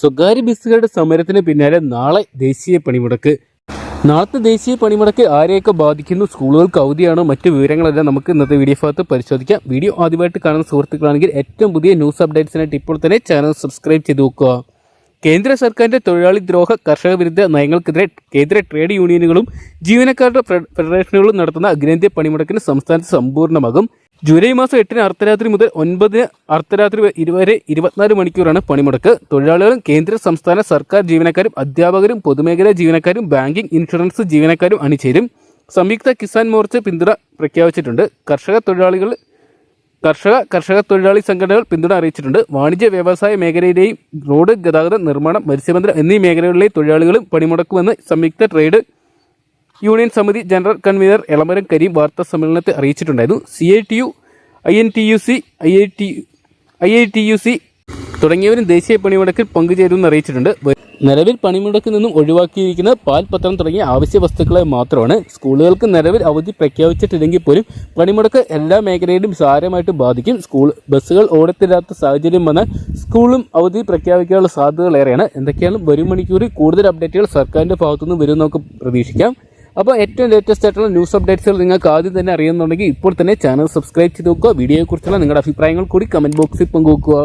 സ്വകാര്യ ബസ്സുകളുടെ സമരത്തിന് പിന്നാലെ നാളെ ദേശീയ പണിമുടക്ക്. നാളത്തെ ദേശീയ പണിമുടക്ക് ആരെയൊക്കെ ബാധിക്കുന്നു? സ്കൂളുകൾക്ക് അവധിയാണോ? മറ്റു വിവരങ്ങളെല്ലാം നമുക്ക് ഇന്നത്തെ വീഡിയോ ഭാഗത്ത് പരിശോധിക്കാം. വീഡിയോ ആദ്യമായിട്ട് കാണുന്ന സുഹൃത്തുക്കളാണെങ്കിൽ ഏറ്റവും പുതിയ ന്യൂസ് അപ്ഡേറ്റ്സിനായിട്ട് ഇപ്പോൾ തന്നെ ചാനൽ സബ്സ്ക്രൈബ് ചെയ്ത് നോക്കുക കേന്ദ്ര സർക്കാരിന്റെ തൊഴിലാളി ദ്രോഹ കർഷക വിരുദ്ധ നയങ്ങൾക്കെതിരെ കേന്ദ്ര ട്രേഡ് യൂണിയനുകളും ജീവനക്കാരുടെ ഫെഡറേഷനുകളും നടത്തുന്ന അഖിലേന്ത്യാ പണിമുടക്കിന് സംസ്ഥാനത്ത് സമ്പൂർണമാകും. ജൂലൈ മാസം എട്ടിന് അർദ്ധരാത്രി മുതൽ ഒൻപതിന് അർദ്ധരാത്രി വരെ ഇരുപത്തിനാല് മണിക്കൂറാണ് പണിമുടക്ക്. തൊഴിലാളികളും കേന്ദ്ര സംസ്ഥാന സർക്കാർ ജീവനക്കാരും അധ്യാപകരും പൊതുമേഖലാ ജീവനക്കാരും ബാങ്കിംഗ് ഇൻഷുറൻസ് ജീവനക്കാരും അണിചേരും. സംയുക്ത കിസാൻ മോർച്ച പിന്തുണ പ്രഖ്യാപിച്ചിട്ടുണ്ട്. കർഷക തൊഴിലാളികൾ കർഷക കർഷക തൊഴിലാളി സംഘടനകൾ പിന്തുണ അറിയിച്ചിട്ടുണ്ട്. വാണിജ്യ വ്യവസായ മേഖലയിലെയും റോഡ് ഗതാഗത നിർമ്മാണം മത്സ്യബന്ധനം എന്നീ മേഖലകളിലെ തൊഴിലാളികളും പണിമുടക്കുമെന്ന് സംയുക്ത ട്രേഡ് യൂണിയൻ സമിതി ജനറൽ കൺവീനർ എളമരം കരീം വാർത്താ സമ്മേളനത്തെ അറിയിച്ചിട്ടുണ്ടായിരുന്നു. C I T U I N T U C I I T U തുടങ്ങിയവരും ദേശീയ പണിമുടക്കിൽ പങ്കുചേരുമെന്ന് അറിയിച്ചിട്ടുണ്ട്. നിലവിൽ പണിമുടക്കിൽ നിന്നും ഒഴിവാക്കിയിരിക്കുന്ന പാൽ പത്രം തുടങ്ങിയ ആവശ്യ വസ്തുക്കളെ മാത്രമാണ് സ്കൂളുകൾക്ക് നിലവിൽ അവധി പ്രഖ്യാപിച്ചിട്ടില്ലെങ്കിൽ പോലും പണിമുടക്ക് എല്ലാ മേഖലയിലും സാരമായിട്ട് ബാധിക്കും. സ്കൂൾ ബസ്സുകൾ ഓടത്തില്ലാത്ത സാഹചര്യം വന്നാൽ സ്കൂളും അവധി പ്രഖ്യാപിക്കാനുള്ള സാധ്യതകൾ ഏറെയാണ് എന്തൊക്കെയാണ് വരും മണിക്കൂറിൽ കൂടുതൽ അപ്ഡേറ്റുകൾ സർക്കാരിന്റെ ഭാഗത്തുനിന്ന് വരും നമുക്ക് പ്രതീക്ഷിക്കാം. അപ്പോൾ ഏറ്റവും ലേറ്റസ്റ്റ് ആയിട്ടുള്ള ന്യൂസ് അപ്ഡേറ്റ്സുകൾ നിങ്ങൾക്ക് ആദ്യം തന്നെ അറിയുന്നുണ്ടെങ്കിൽ ഇപ്പോൾ തന്നെ ചാനൽ സബ്സ്ക്രൈബ് ചെയ്ത് നോക്കുക. വീഡിയോയെക്കുറിച്ചുള്ള നിങ്ങളുടെ അഭിപ്രായങ്ങൾ കൂടി കമന്റ് ബോക്സിൽ പങ്കുവെക്കുക.